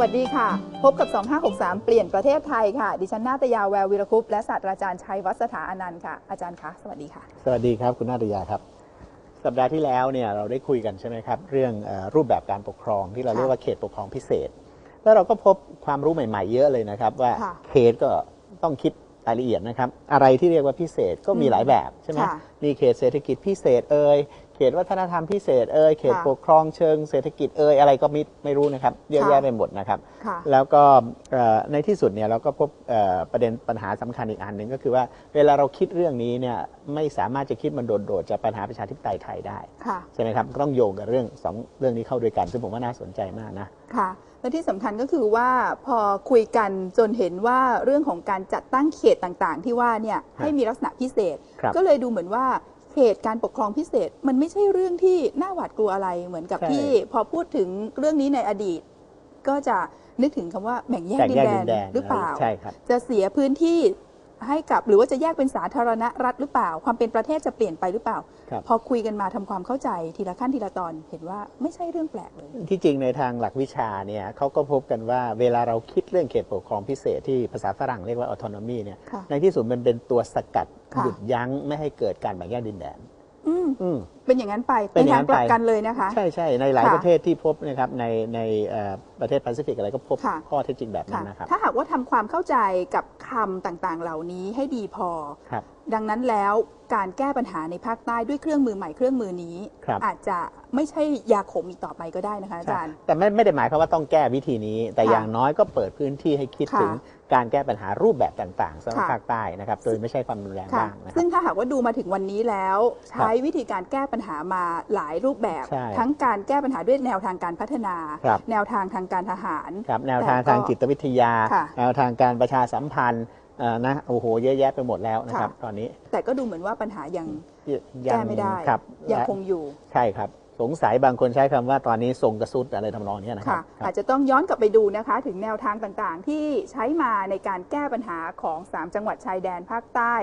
วัสดีค่ะ พบกับ 2563 เปลี่ยนประเทศไทยค่ะ ดิฉันนาตยาแวววิรคุปต์และศาสตราจารย์ชัยวัฒน์สถาอนันต์ค่ะ อาจารย์คะ สวัสดีค่ะ สวัสดีครับคุณนาตยาครับ สัปดาห์ที่แล้วเนี่ยเราได้คุยกันใช่ไหมครับ เรื่องเออรูปแบบการปกครองที่เราค่ะเรียกว่าเขตปกครองพิเศษ แล้วเราก็พบความรู้ใหม่ๆ เยอะเลยนะครับ ว่าค่ะเขตก็ต้องคิดรายละเอียดนะครับ อะไรที่เรียกว่าพิเศษก็มีอืมหลายแบบใช่ไหมค่ะมีเขตเศรษฐกิจพิเศษเอ่ยเขตวัฒนธรรมพิเศษเอ่ยเขตค่ะปกครองเชิงเศรษฐกิจเอ่ยอะไรก็มิไม่รู้นะครับเยอะค่ะ แยะไปหมดนะครับ ค่ะ แล้วก็เอ่อในที่สุดเนี่ยเราก็พบเอ่อประเด็นปัญหาสำคัญอีกอันหนึ่งก็คือว่าเวลาเราคิดเรื่องนี้เนี่ยไม่สามารถจะคิดมันโดดๆจากปัญหาประชาธิปไตยไทยได้ค่ะ ใช่ไหมครับก็ต้องโยงกับเรื่องสองเรื่องนี้เข้าด้วยกัน ซึ่งผมว่าน่าสนใจมากนะ ค่ะ และที่สำคัญก็คือว่าพอคุยกันจนเห็นว่าเรื่องของการจัดตั้งเขตต่างๆ ที่ว่าเนี่ยให้มีลักษณะพิเศษ ครับก็เลยดูเหมือนว่า เขตการปกครองพิเศษมันไม่ใช่เรื่องที่น่าหวาดกลัวอะไรเหมือนกับใช่ที่พอพูดถึงเรื่องนี้ในอดีต ก็จะนึกถึงคำว่าแบ่งแยกแบ่งดินแยกแดดินนแดนหรือเปล่าใช่ครับจะเสียพื้นที่ ให้กับหรือว่าจะแยกเป็นสาธารณรัฐหรือเปล่า ความเป็นประเทศจะเปลี่ยนไปหรือเปล่า ครับพอคุยกันมาทำความเข้าใจทีละขั้นทีละตอนเห็นว่าไม่ใช่เรื่องแปลกเลย ที่จริงในทางหลักวิชาเนี่ยเขาก็พบกันว่าเวลาเราคิดเรื่องเขตปกครองพิเศษที่ภาษาฝรั่งเรียกว่า autonomy เนี่ยค่ะในที่สุดมันเป็นตัวสกัดค่ะ หยุดยั้งไม่ให้เกิดการแบ่งแยกดินแดน อืมอืม เป็นอย่างนั้นไปเป็นอย่างนั้ทานงกลับไปกันเลยนะคะ ใช่ใช่ในหลายค่ะประเทศที่พบนะครับในในเอ่อประเทศแปซิฟิกอะไรก็พบค่ะ ข้อเท็จจริงแบบนั้ค่ะนนะครับ ถ้าหากว่าทำความเข้าใจกับคำต่างๆ เหล่านี้ให้ดีพอ ครับ ดังนั้นแล้วการแก้ปัญหาในภาคใต้ด้วยเครื่องมือใหม่เครื่องมือนี้ ครับ อาจจะไม่ใช่ยาขมอีกต่อไปก็ได้นะคะอาจารย์ แต่ไม่ไม่ได้หมายความว่าต้องแก้วิธีนี้ แต่ค่ะอย่างน้อยก็เปิดพื้นที่ให้คิดค่ะ ถึงการแก้ปัญหารูปแบบต่างๆสำหรับค่ะภาคใต้นะครับโดยไม่ใช่ความรุนแรงค่ะ บ้างนะคซึ่รับงถ้าหากว่าดูมาถึงวันนี้แล้ว ใช้วิธีการแก้ปัญหามาหลายรูปแบบ ใช่ทั้งการแก้ปัญหาด้วยแนวทางการพัฒนา ครับ แนวทางทางการทหาร ครับแนวทางแต่ก็ทางจิตวิทยา ค่ะแนวทางการประชาสัมพันธ์เอ่อนะโอ้โหเยอะแยะไปหมดแล้วนะครับ ค่ะ ตอนนี้แต่ก็ดูเหมือนว่าปัญหายังยัแก้ไม่ได้ครับยังคงอยู่ใช่ครับ สงสัยบางคนใช้คำว่าตอนนี้ทรงกระสุดอะไรทำนองเนี้ยนะครัค่ะ บครับอาจจะต้องย้อนกลับไปดูนะคะ ถึงแนวทางต่างๆ ที่ใช้มาในการแก้ปัญหาของ 3 จังหวัดชายแดนภาคใต้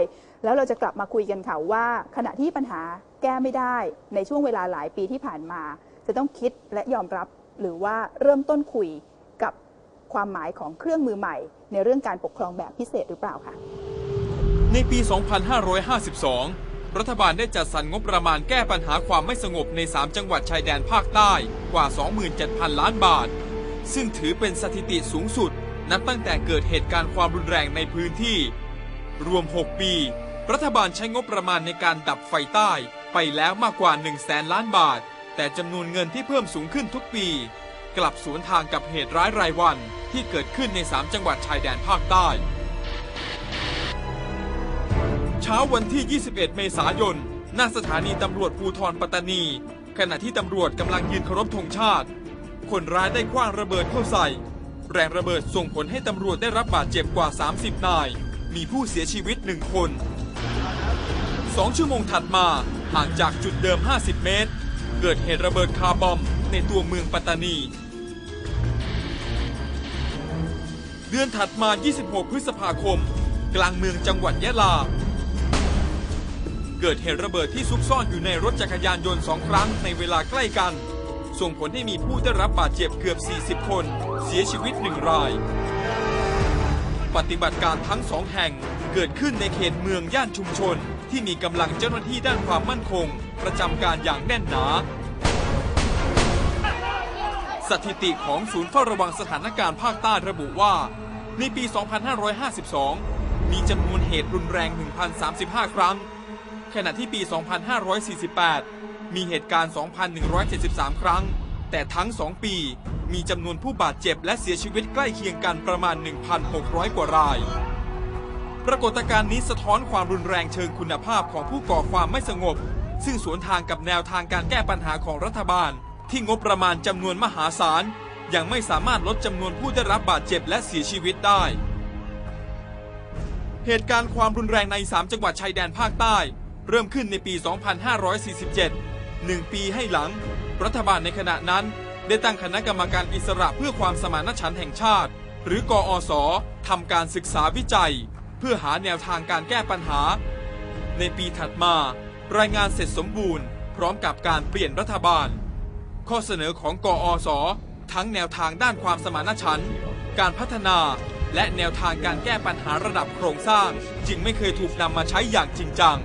แล้วเราจะกลับมาคุยกันค่ะว่า ขณะที่ปัญหาแก้ไม่ได้ในช่วงเวลาหลายปีที่ผ่านมา จะต้องคิดและยอมรับหรือว่าเริ่มต้นคุยกับความหมายของเครื่องมือใหม่ ในเรื่องการปกครองแบบพิเศษหรือเปล่าค่ะ ในปี 2552 รัฐบาลได้จัดสรรงบประมาณแก้ปัญหาความไม่สงบใน 3 จังหวัดชายแดนภาคใต้กว่า 27,000 ล้านบาท ซึ่งถือเป็นสถิติสูงสุด นับตั้งแต่เกิดเหตุการณ์ความรุนแรงในพื้นที่ รวม 6 ปี รัฐบาลใช้งบประมาณในการดับไฟใต้ไปแล้วมากกว่า 1 0 0 0 0แสนล้านบาท แต่จำนวนเงินที่เพิ่มสูงขึ้นทุกปี กลับสวนทางกับเหตุร้ายรายวัน ที่เกิดขึ้นใน 3 จังหวัดชายแดนภาคใต้ เช้าวันที่ 21 เมษายน หน้าสถานีตำรวจภูธรปัตตานี ขณะที่ตำรวจกำลังยืนเคารพธงชาติ คนร้ายได้คว้างระเบิดเข้าใส่ แรงระเบิดส่งผลให้ตำรวจได้รับบาดเจ็บกว่า 30 นาย มีผู้เสียชีวิตหนึ่งคนสองชั่วโมงถัดมาห่างจากจุดเดิม 50 เมตร เกิดเหตุระเบิดคาร์บอมในตัวเมืองปัตตานี เดือนถัดมา 26 พฤษภาคม กลางเมืองจังหวัดยะลา เกิดเหตุระเบิดที่ซุกซ่อนอยู่ในรถจักรยานยนต์สองครั้งในเวลาใกล้กัน ส่งผลให้มีผู้ได้รับบาดเจ็บเกือบ 40 คน เสียชีวิตหนึ่งราย ปฏิบัติการทั้งสองแห่งเกิดขึ้นในเขตเมืองย่านชุมชน ที่มีกำลังเจ้าหน้าที่ด้านความมั่นคง ประจำการอย่างแน่นหนา สถิติของศูนย์เฝ้าระวังสถานการณ์ภาคใต้ระบุว่า ในปี 2552 มีจำนวนเหตุรุนแรง 1,035 ครั้ง ขณะที่ปี 2548 มีเหตุการณ์ 2,173 ครั้ง แต่ทั้ง 2 ปีมีจำนวนผู้บาดเจ็บและเสียชีวิตใกล้เคียงกันประมาณ 1,600 กว่าราย ปรากฏการณ์นี้สะท้อนความรุนแรงเชิงคุณภาพของผู้ก่อความไม่สงบ ซึ่งสวนทางกับแนวทางการแก้ปัญหาของรัฐบาล ที่งบประมาณจำนวนมหาศาล ยังไม่สามารถลดจำนวนผู้ได้รับบาดเจ็บและเสียชีวิตได้ เหตุการณ์ความรุนแรงใน 3 จังหวัดชายแดนภาคใต้ เริ่มขึ้นในปี 2547หนึ่งปีให้หลัง รัฐบาลในขณะนั้น ได้ตั้งคณะกรรมการอิสระเพื่อความสมานฉันท์แห่งชาติ หรือกอสทำการศึกษาวิจัย เพื่อหาแนวทางการแก้ปัญหา ในปีถัดมา รายงานเสร็จสมบูรณ์ พร้อมกับการเปลี่ยนรัฐบาล ข้อเสนอของกอสทั้งแนวทางด้านความสมานฉันท์การพัฒนา และแนวทางการแก้ปัญหาระดับโครงสร้าง จึงไม่เคยถูกนำมาใช้อย่างจริงจัง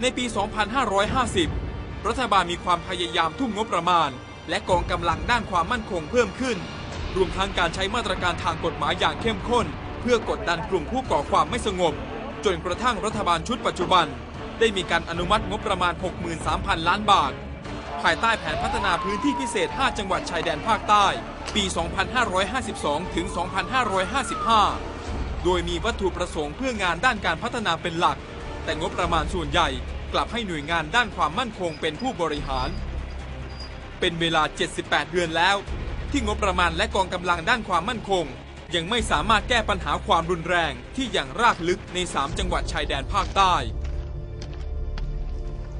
ในปี 2550 รัฐบาลมีความพยายามทุ่มงบประมาณ และกองกำลังด้านความมั่นคงเพิ่มขึ้น รวมทั้งการใช้มาตรการทางกฎหมายอย่างเข้มข้น เพื่อกดดันกลุ่มผู้ก่อความไม่สงบ จนกระทั่งรัฐบาลชุดปัจจุบัน ได้มีการอนุมัติงบประมาณ 63,000 ล้านบาท ภายใต้แผนพัฒนาพื้นที่พิเศษ 5 จังหวัดชายแดนภาคใต้ ปี 2552 ถึง 2555 โดยมีวัตถุประสงค์เพื่องานด้านการพัฒนาเป็นหลัก แต่งบประมาณส่วนใหญ่กลับให้หน่วยงานด้านความมั่นคงเป็นผู้บริหาร เป็นเวลา 78 เดือนแล้ว ที่งบประมาณและกองกำลังด้านความมั่นคง ยังไม่สามารถแก้ปัญหาความรุนแรงที่อย่างรากลึกใน 3 จังหวัดชายแดนภาคใต้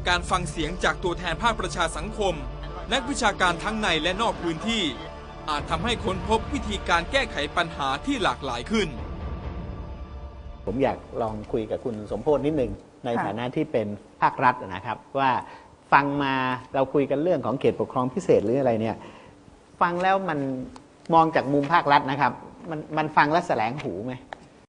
การฟังเสียงจากตัวแทนภาคประชาสังคม นักวิชาการทั้งในและนอกพื้นที่ อาจทำให้ค้นพบวิธีการแก้ไขปัญหาที่หลากหลายขึ้น ผมอยากลองคุยกับคุณสมโพศนิดนึงในฐานะที่เป็นภาครัฐนะครับ ว่าฟังมาเราคุยกันเรื่องของเขตปกครองพิเศษหรืออะไรเนี่ยฟังแล้วมันมองจากมุมภาครัฐนะครับ มันมันฟังแล้วแสลงหูไหม